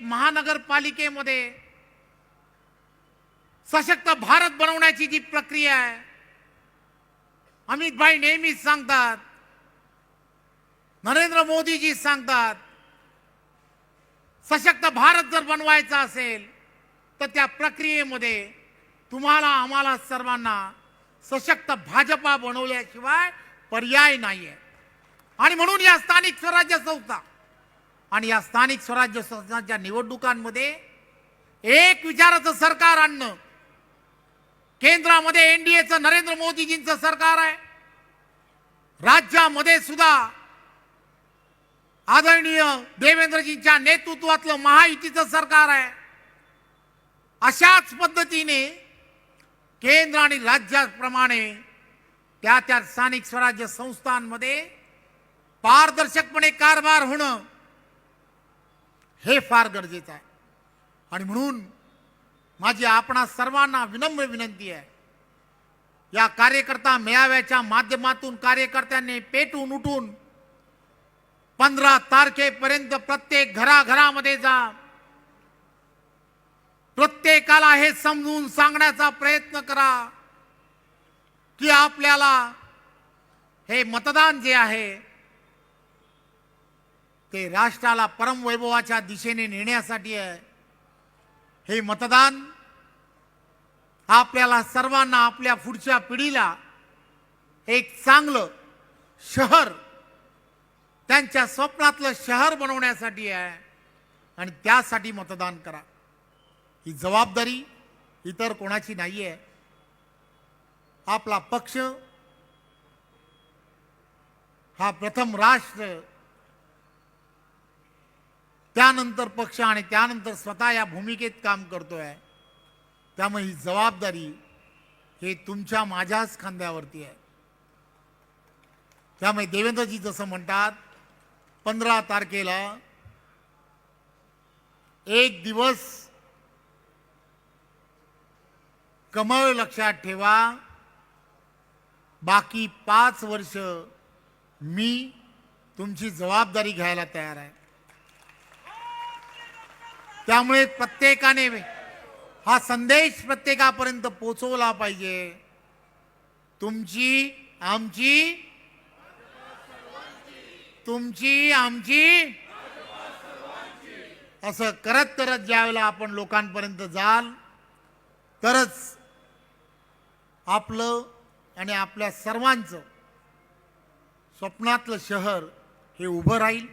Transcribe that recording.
महानगरपालिकेमध्ये सशक्त भारत बनवण्याची जी प्रक्रिया आहे अमित भाई नेहमीच सांगतात नरेंद्र मोदीजी सांगतात सशक्त भारत जर बनवायचा असेल तर त्या प्रक्रियेमध्ये तुम्हाला आम्हाला सर्वांना सशक्त भाजपा बनवल्याशिवाय पर्याय नाही आहे आणि म्हणून या स्थानिक स्वराज्य संस्था आणि या स्थानिक स्वराज्य संस्थांच्या निवडणुकांमध्ये एक विचाराचं सरकार आणणं. केंद्रामध्ये एनडीएचं नरेंद्र मोदीजींचं सरकार आहे. राज्यामध्ये सुद्धा आदरणीय देवेंद्रजींच्या नेतृत्वातलं महायुतीचं सरकार आहे. अशाच पद्धतीने केंद्र आणि राज्याप्रमाणे त्या त्या स्थानिक स्वराज्य संस्थांमध्ये पारदर्शकपणे कारभार होणं हे फार गरजेचं आहे. आणि म्हणून माझी आपणा सर्वांना विनम्र विनंती आहे. या कार्यकर्ता मेळाव्याच्या माध्यमातून कार्यकर्त्यांनी पेटून उठून पंधरा तारखेपर्यंत प्रत्येक घराघरामध्ये जा. प्रत्येकाला हे समजून सांगण्याचा प्रयत्न करा की आपल्याला हे मतदान जे आहे ते राष्ट्राला परमवैभवाच्या दिशेने नेण्यासाठी आहे. हे मतदान आपल्याला सर्वांना आपल्या पुढच्या पिढीला एक चांगलं शहर त्यांच्या स्वप्नातलं शहर बनवण्यासाठी आहे. आणि त्यासाठी मतदान करा. ही जबाबदारी इतर कोणाची नाही आहे. आपला पक्ष हा प्रथम राष्ट्र त्यानंतर पक्ष आणि त्यानंतर स्वतः या भूमिकेत काम करतोय. त्यामुळे ही जबाबदारी हे तुमच्या माझ्याच खांद्यावरती आहे. त्यामुळे देवेंद्रजी जसं म्हणतात पंधरा तारखेला एक दिवस कमळ लक्षात ठेवा. बाकी पाच वर्ष मी तुमची जबाबदारी घ्यायला तयार आहे. त्यामुळे प्रत्येकाने हा संदेश प्रत्येकापर्यंत पोचवला पाहिजे. तुमची आमची तुमची आमची असं करत करत ज्यावेळेला आपण लोकांपर्यंत जाल तरच आपलं आणि आपल्या सर्वांचं स्वप्नातलं शहर हे उभं राहील.